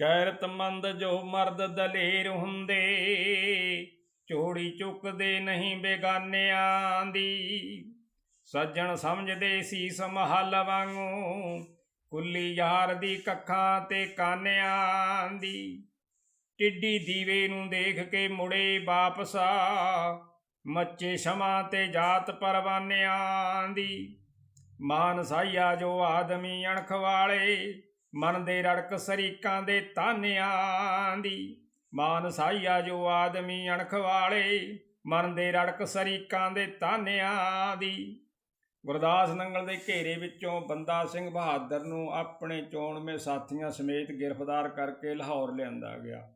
ਗੈਰਤਮੰਦ ਜੋ ਮਰਦ ਦਲੇਰ ਹੁੰਦੇ, ਚੋੜੀ ਚੁੱਕਦੇ ਨਹੀਂ ਬੇਗਾਨਿਆਂ ਦੀ। ਸੱਜਣ ਸਮਝਦੇ ਸੀ ਮਹਲ ਵਾਂਗੂ, ਕੁੱਲੀ ਯਾਰ ਦੀ ਕੱਖਾਂ ਤੇ ਕਾਨਿਆਂ ਦੀ। ਟਿੱਡੀ ਦੀਵੇ ਨੂੰ ਦੇਖ ਕੇ ਮੁੜੇ ਵਾਪਸ ਆ ਮੱਚੇ ਸ਼ਮਾ ਤੇ ਜਾਤ ਪਰਵਾਨਿਆਂ ਦੀ। ਮਾਨ ਸਾਈਆ ਜੋ ਆਦਮੀ ਅਣਖ ਵਾਲੇ ਮਨ ਦੇ ਰੜਕ ਸਰੀਕਾਂ ਦੇ ਤਾਨਿਆਂ ਦੀ। ਮਾਨ ਸਾਈਆ ਜੋ ਆਦਮੀ ਅਣਖ ਵਾਲੇ, ਮਨ ਦੇ ਰੜਕ ਸਰੀਕਾਂ ਦੇ ਤਾਨਿਆਂ ਦੀ। ਗੁਰਦਾਸ ਨੰਗਲ ਦੇ ਘੇਰੇ ਵਿੱਚੋਂ ਬੰਦਾ ਸਿੰਘ ਬਹਾਦਰ ਨੂੰ ਆਪਣੇ ਚੋਣਵੇਂ ਸਾਥੀਆਂ ਸਮੇਤ ਗ੍ਰਿਫਤਾਰ ਕਰਕੇ ਲਾਹੌਰ ਲਿਆਂਦਾ ਗਿਆ।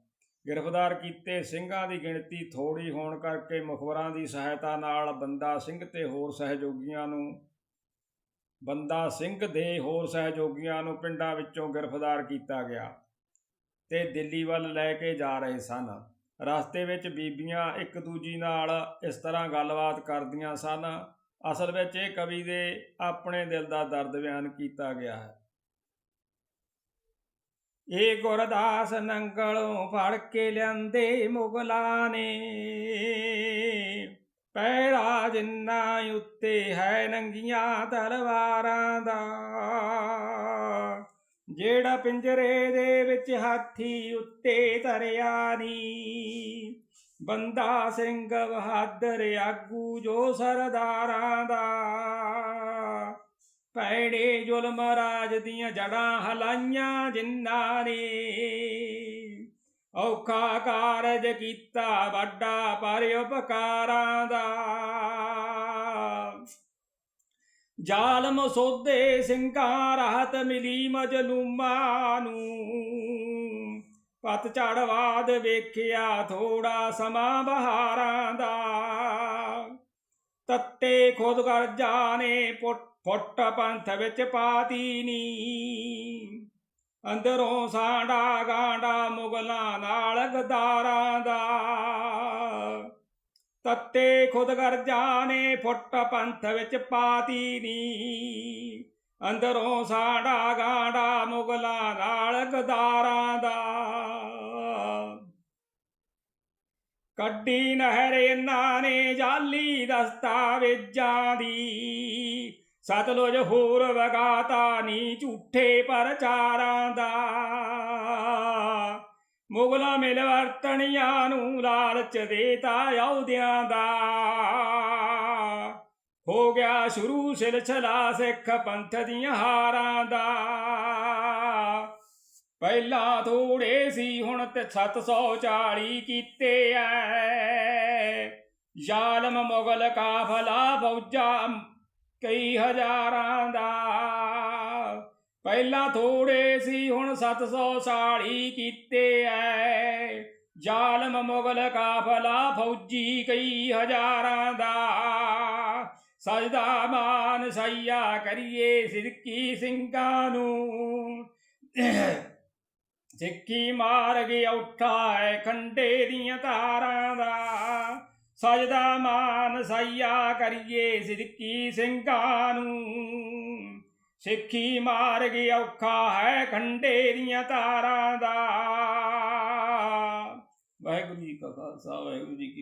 ਗ੍ਰਿਫਤਾਰ ਕੀਤੇ ਸਿੰਘਾਂ ਦੀ ਗਿਣਤੀ ਥੋੜੀ ਹੋਣ ਕਰਕੇ ਮੁਖਬਰਾਂ ਦੀ ਸਹਾਇਤਾ ਨਾਲ ਬੰਦਾ ਸਿੰਘ ਤੇ ਹੋਰ ਸਹਿਯੋਗੀਆਂ ਨੂੰ ਬੰਦਾ ਸਿੰਘ ਦੇ ਹੋਰ ਸਹਿਯੋਗੀਆਂ ਨੂੰ ਪਿੰਡਾਂ ਵਿੱਚੋਂ ਗ੍ਰਿਫਤਾਰ ਕੀਤਾ ਗਿਆ ਤੇ ਦਿੱਲੀ ਵੱਲ ਲੈ ਕੇ ਜਾ ਰਹੇ ਸਨ। ਰਸਤੇ ਵਿੱਚ ਬੀਬੀਆਂ ਇੱਕ ਦੂਜੀ ਨਾਲ ਇਸ ਤਰ੍ਹਾਂ ਗੱਲਬਾਤ ਕਰਦੀਆਂ ਸਨ। ਅਸਲ ਵਿੱਚ ਇਹ ਕਵੀ ਦੇ ਆਪਣੇ ਦਿਲ ਦਾ ਦਰਦ ਬਿਆਨ ਕੀਤਾ ਗਿਆ ਹੈ। ਇਹ ਗੁਰਦਾਸ ਨੰਗਲੋਂ ਫੜ ਕੇ ਲਿਆਂਦੇ ਮੁਗਲਾਂ ਨੇ। ਪੈਰਾ ਜਿੰਨਾ ਉੱਤੇ ਹੈ ਨੰਗੀਆਂ ਤਲਵਾਰਾਂ ਦਾ। ਜਿਹੜਾ ਪਿੰਜਰੇ ਦੇ ਵਿੱਚ ਹਾਥੀ ਉੱਤੇ ਧਰਿਆ ਨੀ ਬੰਦਾ ਸਿੰਘ ਬਹਾਦਰ ਆਗੂ ਜੋ ਸਰਦਾਰਾਂ ਦਾ। ਪੈੜੇ ਜ਼ੁਲਮ ਰਾਜ ਦੀਆਂ ਜੜਾਂ ਹਲਾਈਆਂ ਜਿੰਨਾ ਨੇ ਔਖਾ ਕਾਰਜ ਕੀਤਾ ਵੱਡਾ ਪਰ ਉਪਕਾਰਾਂ ਦਾ। ਜ਼ਾਲਮ ਸੋਦੇ ਸਿੰਘਾਂ, ਰਾਹਤ ਮਿਲੀ ਮਜਲੂਮਾਂ ਨੂੰ। ਪਤ ਝੜਵਾਦ ਵੇਖਿਆ ਥੋੜਾ ਸਮਾਂ ਬਹਾਰਾਂ ਦਾ। ਤੱਤੇ ਖੁਦ ਕਰ ਜਾਣੇ ਫੁੱਟ ਪੰਥ ਵਿੱਚ ਪਾਤੀ ਨੀ। ਅੰਦਰੋਂ ਸਾਡਾ ਗਾਂਡਾ ਮੁਗਲਾਂ ਨਾਲ ਗਦਾਰਾਂ ਦਾ ਤੱਤੇ ਖੁਦ ਕਰ ਜਾਣੇ, ਫੁੱਟ ਪੰਥ ਵਿੱਚ ਪਾਤੀ ਨੀ। ਅੰਦਰੋਂ ਸਾਡਾ ਗਾਂਡਾ ਮੁਗਲਾਂ ਨਾਲ ਗਦਾਰਾਂ ਦਾ। ਕੱਢੀ ਨਹਿਰ ਇਹਨਾਂ ਨੇ ਜਾਲੀ ਦਸਤਾਵੇਜ਼ਾਂ ਦੀ। ਸਤਲੁਜ ਹੋਰ ਵਗਾਤਾ ਨੀ ਝੂਠੇ ਪ੍ਰਚਾਰਾਂ ਦਾ। ਮੁਗਲਾ ਮਿਲ ਵਰਤਣੀਆਂ ਨੂੰ ਲਾਲਚ ਦੇਤਾ ਅਹੁਦਿਆਂ ਦਾ। ਹੋ ਗਿਆ ਸ਼ੁਰੂ ਸਿਲਸਿਲਾ ਸਿੱਖ ਪੰਥ ਦੀਆਂ ਹਾਰਾਂ ਦਾ। ਪਹਿਲਾਂ ਥੋੜੇ ਸੀ ਹੁਣ ਤੇ 740 ਕੀਤੇ ਐ। ਜ਼ਾਲਮ ਮੁਗਲ ਕਾਫਲਾ ਫੌਜਾਂ ਕਈ ਹਜ਼ਾਰਾਂ ਦਾ। ਪਹਿਲਾਂ ਥੋੜੇ ਸੀ, ਹੁਣ 740 ਕੀਤੇ ਐ। ਜ਼ਾਲਮ ਮੁਗਲ ਕਾਫਲਾ ਫੌਜੀ ਕਈ ਹਜ਼ਾਰਾਂ ਦਾ। ਸਜਦਾ ਮਾਨ ਸਈਆ ਕਰੀਏ ਸਿਰਕੀ ਸਿੰਘਾਂ ਨੂੰ। ਸਿੱਖੀ ਮਾਰ ਗਿਆ ਉੱਠਾ ਹੈ ਖੰਡੇ ਦੀਆਂ ਤਾਰਾਂ ਦਾ। ਸਜਦਾ ਮਾਨ ਸਈਆ ਕਰੀਏ ਸਿੱਖੀ ਸਿੰਘਾਂ ਨੂੰ। ਸਿੱਖੀ ਮਾਰ ਗਿਆ ਔਖਾ ਹੈ ਖੰਡੇ ਦੀਆਂ ਤਾਰਾਂ ਦਾ। ਵਾਹਿਗੁਰੂ ਜੀ ਕਾ ਖਾਲਸਾ, ਵਾਹਿਗੁਰੂ ਜੀ ਕੀ